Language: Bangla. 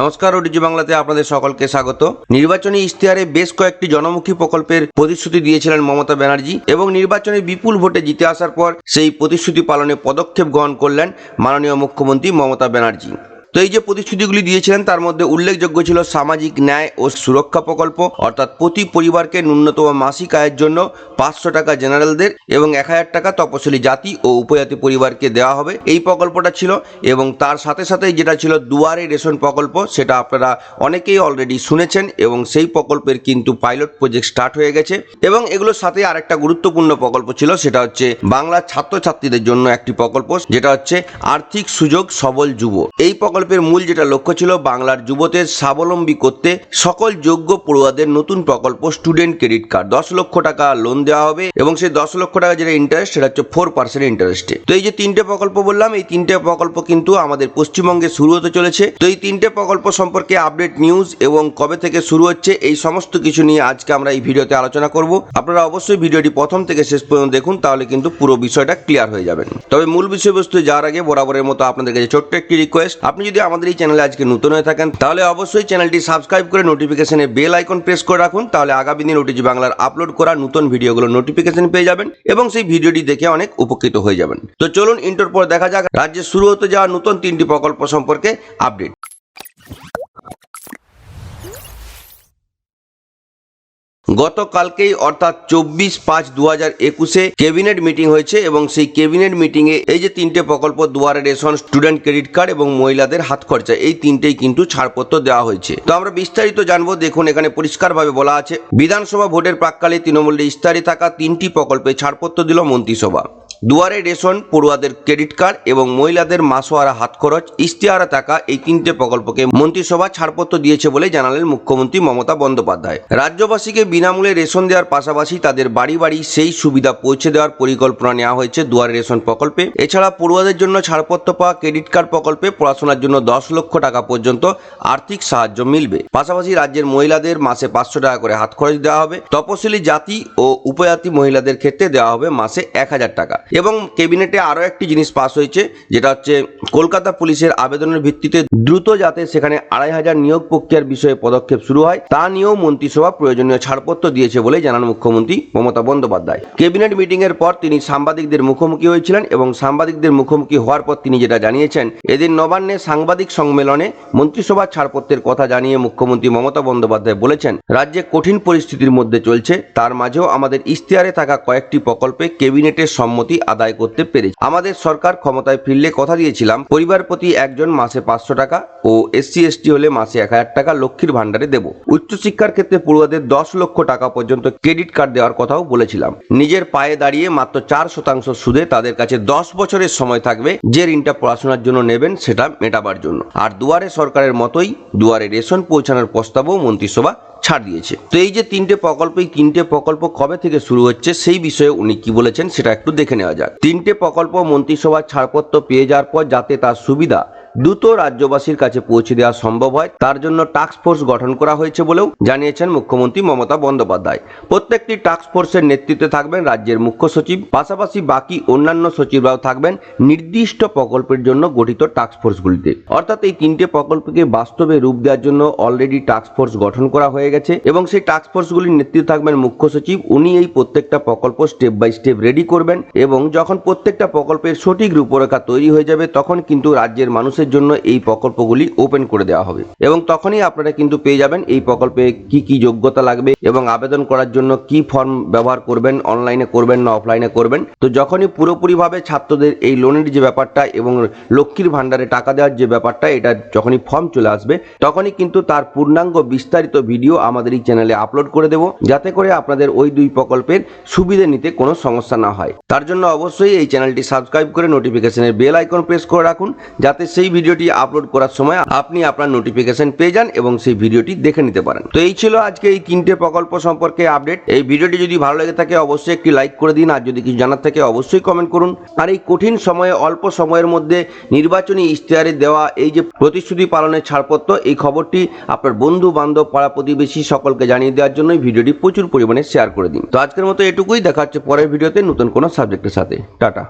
নমস্কার, ওডিজি বাংলাতে আপনাদের সকলকে স্বাগত। নির্বাচনী ইশতেহারে বেশ কয়েকটি জনমুখী প্রকল্পের প্রতিশ্রুতি দিয়েছিলেন মমতা ব্যানার্জি এবং নির্বাচনে বিপুল ভোটে জিতে আসার পর সেই প্রতিশ্রুতি পালনে পদক্ষেপ গ্রহণ করলেন মাননীয় মুখ্যমন্ত্রী মমতা ব্যানার্জি। তো এই যে প্রতিশ্রুতিগুলি দিয়েছিলেন, তার মধ্যে উল্লেখযোগ্য ছিল সামাজিক ন্যায় ও সুরক্ষা প্রকল্প, অর্থাৎ প্রতি পরিবারকে ন্যূনতম মাসিক আয়ের জন্য পাঁচশো টাকা জেনারেলদের এবং এক হাজার টাকা তপশিলি জাতি ও উপজাতি পরিবারকে দেওয়া হবে। এই প্রকল্পটা ছিল এবং তার সাথে সাথে যেটা ছিল দুয়ারে রেশন প্রকল্প, সেটা আপনারা অনেকেই অলরেডি শুনেছেন এবং সেই প্রকল্পের কিন্তু পাইলট প্রজেক্ট স্টার্ট হয়ে গেছে। এবং এগুলোর সাথে আরেকটা গুরুত্বপূর্ণ প্রকল্প ছিল, সেটা হচ্ছে বাংলা ছাত্রছাত্রীদের জন্য একটি প্রকল্প, যেটা হচ্ছে আর্থিক সুযোগ সবল যুব। এই প্রকল্পের মূল যেটা লক্ষ্য ছিল বাংলার যুবদের স্বাবলম্বী করতে, সকল যোগ্য পড়ুয়াদের নতুন প্রকল্প স্টুডেন্ট ক্রেডিট কার্ড দশ লক্ষ টাকা লোন দেওয়া হবে এবং সেই দশ লক্ষ টাকা যেটা ইন্টারেস্ট সেটা হচ্ছে ফোর পার্সেন্ট ইন্টারেস্টে তো এই যে তিনটে প্রকল্প বললাম, এই তিনটে প্রকল্প কিন্তু আমাদের পশ্চিমবঙ্গে শুরু হতে চলেছে। তো এই তিনটে প্রকল্প সম্পর্কে আপডেট নিউজ এবং কবে থেকে শুরু হচ্ছে, এই সমস্ত কিছু নিয়ে আজকে আমরা এই ভিডিওতে আলোচনা করব। আপনারা অবশ্যই ভিডিওটি প্রথম থেকে শেষ পর্যন্ত দেখুন, তাহলে কিন্তু পুরো বিষয়টা ক্লিয়ার হয়ে যাবেন তবে মূল বিষয়বস্তু যাওয়ার আগে বরাবরের মতো আপনাদের কাছে ছোট্ট একটি রিকোয়েস্ট আপনি যদি আমাদের এই চ্যানেলে আজকে নতুন হয়ে থাকেন, তাহলে অবশ্যই চ্যানেলটি সাবস্ক্রাইব করে নোটিফিকেশনে বেল আইকন প্রেস করে রাখুন, তাহলে আগামী দিন ওটিজি বাংলার আপলোড করা নতুন ভিডিওগুলো নোটিফিকেশন পেয়ে যাবেন এবং সেই ভিডিওটি দেখে অনেক উপকৃত হয়ে যাবেন। তো চলুন ইন্টার পর দেখা যাক, রাজ্যে শুরু হতে যাওয়া নতুন তিনটি প্রকল্প সম্পর্কে আপডেট গতকালকেই অর্থাৎ চব্বিশ পাঁচ দু হাজার একুশে ক্যাবিনেট মিটিং হয়েছে এবং সেই ক্যাবিনেট মিটিংয়ে এই যে তিনটে প্রকল্প দুয়ারে রেশন, স্টুডেন্ট ক্রেডিট কার্ড এবং মহিলাদের হাত খরচা, এই তিনটেই কিন্তু ছাড়পত্র দেওয়া হয়েছে। তো আমরা বিস্তারিত জানব, দেখুন এখানে পরিষ্কারভাবে বলা আছে, বিধানসভা ভোটের প্রাককালে তৃণমূলের ইস্তারি থাকা তিনটি প্রকল্পে ছাড়পত্র দিল মন্ত্রিসভা। দুয়ারে রেশন, পড়ুয়াদের ক্রেডিট কার্ড এবং মহিলাদের মাসোয়ারা হাত খরচ, ইশতেহারা টাকা এই তিনটে প্রকল্পকে মন্ত্রিসভা ছাড়পত্র দিয়েছে বলে জানালেন মুখ্যমন্ত্রী মমতা বন্দ্যোপাধ্যায়। রাজ্যবাসীকে বিনামূল্যে রেশন দেওয়ার পাশাপাশি তাদের বাড়ি বাড়ি সেই সুবিধা পৌঁছে দেওয়ার পরিকল্পনা নেওয়া হয়েছে দুয়ারে রেশন প্রকল্পে। এছাড়া পড়ুয়াদের জন্য ছাড়পত্র পাওয়া ক্রেডিট কার্ড প্রকল্পে পড়াশোনার জন্য দশ লক্ষ টাকা পর্যন্ত আর্থিক সাহায্য মিলবে। পাশাপাশি রাজ্যের মহিলাদের মাসে পাঁচশো টাকা করে হাত খরচ দেওয়া হবে। তপশিলি জাতি ও উপজাতি মহিলাদের ক্ষেত্রে দেওয়া হবে মাসে এক হাজার টাকা। এবং ক্যাবিনেটে আরও একটি জিনিস পাস হয়েছে, যেটা হচ্ছে কলকাতা পুলিশের আবেদনের ভিত্তিতে দ্রুত যাতে সেখানে আড়াই হাজার নিয়োগ প্রক্রিয়ার বিষয়ে পদক্ষেপ শুরু হয়, তা নিয়েও মন্ত্রিসভা প্রয়োজনীয় ছাড়পত্র দিয়েছে বলে জানান মুখ্যমন্ত্রী মমতা বন্দ্যোপাধ্যায়। ক্যাবিনেট মিটিংয়ের পর তিনি সাংবাদিকদের মুখোমুখি হয়েছিলেন এবং সাংবাদিকদের মুখোমুখি হওয়ার পর তিনি যেটা জানিয়েছেন, এদিন নবান্নে সাংবাদিক সম্মেলনে মন্ত্রিসভার ছাড়পত্রের কথা জানিয়ে মুখ্যমন্ত্রী মমতা বন্দ্যোপাধ্যায় বলেছেন, রাজ্যে কঠিন পরিস্থিতির মধ্যে চলছে, তার মাঝেও আমাদের ইশতেহারে থাকা কয়েকটি প্রকল্পে ক্যাবিনেটের সম্মতি আদায় করতে পেরেছি। আমাদের সরকার ক্ষমতায় ফিরলে কথা দিয়েছিলাম, পরিবার প্রতি একজন মাসে পাঁচশো টাকা ও এসসি, এসটি হলে মাসে এক হাজার টাকা লক্ষ্মীর ভান্ডারে দেব। উচ্চশিক্ষার ক্ষেত্রে পড়ুয়াদের দশ লক্ষ টাকা পর্যন্ত ক্রেডিট কার্ড দেওয়ার কথাও বলেছিলাম। নিজের পায়ে দাঁড়িয়ে মাত্র চার শতাংশ সুদে তাদের কাছে দশ বছরের সময় থাকবে। যে ঋণটা পড়াশোনার জন্য নেবেন সেটা মেটাবার জন্য। আর দুয়ারে সরকারের মতোই দুয়ারে রেশন পৌঁছানোর প্রস্তাবও মন্ত্রিসভা ছাড় দিয়েছে। তো এই যে তিনটে প্রকল্প, এই তিনটে প্রকল্প কবে থেকে শুরু হচ্ছে সেই বিষয়ে উনি কি বলেছেন সেটা একটু দেখে নেওয়া যাক। তিনটে প্রকল্প মন্ত্রিসভার ছাড়পত্র পেয়ে যাওয়ার পর যাতে তার সুবিধা দ্রুত রাজ্যবাসীর কাছে পৌঁছে দেওয়া সম্ভব হয়, তার জন্য টাস্ক ফোর্স গঠন করা হয়েছে বলেও জানিয়েছেন মুখ্যমন্ত্রী মমতা বন্দ্যোপাধ্যায়। প্রত্যেকটি টাস্ক ফোর্সের নেতৃত্বে থাকবেন রাজ্যের মুখ্য সচিব, পাশাপাশি বাকি অন্যান্য সচিবরাও থাকবেন নির্দিষ্ট প্রকল্পের জন্য গঠিত টাস্ক ফোর্সগুলিতে অর্থাৎ এই তিনটে প্রকল্পকে বাস্তবে রূপ দেওয়ার জন্য অলরেডি টাস্ক ফোর্স গঠন করা হয়ে গেছে এবং সেই টাস্ক ফোর্সগুলির নেতৃত্বে থাকবেন মুখ্য সচিব, উনি এই প্রত্যেকটা প্রকল্প স্টেপ বাই স্টেপ রেডি করবেন এবং যখন প্রত্যেকটা প্রকল্পের সঠিক রূপরেখা তৈরি হয়ে যাবে, তখন কিন্তু রাজ্যের মানুষের জন্য এই প্রকল্পগুলি ওপেন করে দেওয়া হবে। এবং তখনই আপনারা কিন্তু পেয়ে যাবেন এই প্রকল্পে কি কি যোগ্যতা লাগবে এবং আবেদন করার জন্য কি ফর্ম ব্যবহার করবেন অনলাইনে করবেন না অফলাইনে করবেন। তো যখনই পুরোপুরিভাবে ছাত্রদের এই লোনের যে ব্যাপারটা এবং লক্ষ্মীর ভান্ডারে টাকা দেওয়ার যে ব্যাপারটা, এটা যখনই ফর্ম চলে আসবে, তখনই কিন্তু তার পূর্ণাঙ্গ বিস্তারিত ভিডিও আমাদের এই চ্যানেলে আপলোড করে দেব, যাতে করে আপনাদের ওই দুই প্রকল্পের সুবিধে নিতে কোনো সমস্যা না হয়। তার জন্য অবশ্যই এই চ্যানেলটি সাবস্ক্রাইব করে নোটিফিকেশনের বেল আইকন প্রেস করে রাখুন, যাতে সেই ভিডিওটি আপলোড করার সময় আপনি আপনার নোটিফিকেশন পেয়ে যান এবং সেই ভিডিওটি দেখে নিতে পারেন। তো এই ছিল আজকে এই তিনটে প্রকল্প সম্পর্কে আপডেট এই ভিডিওটি যদি ভালো লেগে থাকে অবশ্যই একটি লাইক করে দিন আর যদি কিছু জানার থাকে অবশ্যই কমেন্ট করুন। আর এই কঠিন সময়ে, অল্প সময়ের মধ্যে নির্বাচনী ইশতেহারে দেওয়া এই যে প্রতিশ্রুতি পালনের ছাড়পত্র, এই খবরটি আপনার বন্ধু বান্ধব পাড়া প্রতিবেশী সকলকে জানিয়ে দেওয়ার জন্য ভিডিওটি প্রচুর পরিমাণে শেয়ার করে দিন। তো আজকের মতো এটুকুই। দেখা হচ্ছে পরের ভিডিওতে নতুন কোনো সাবজেক্টের সাথে। টাটা।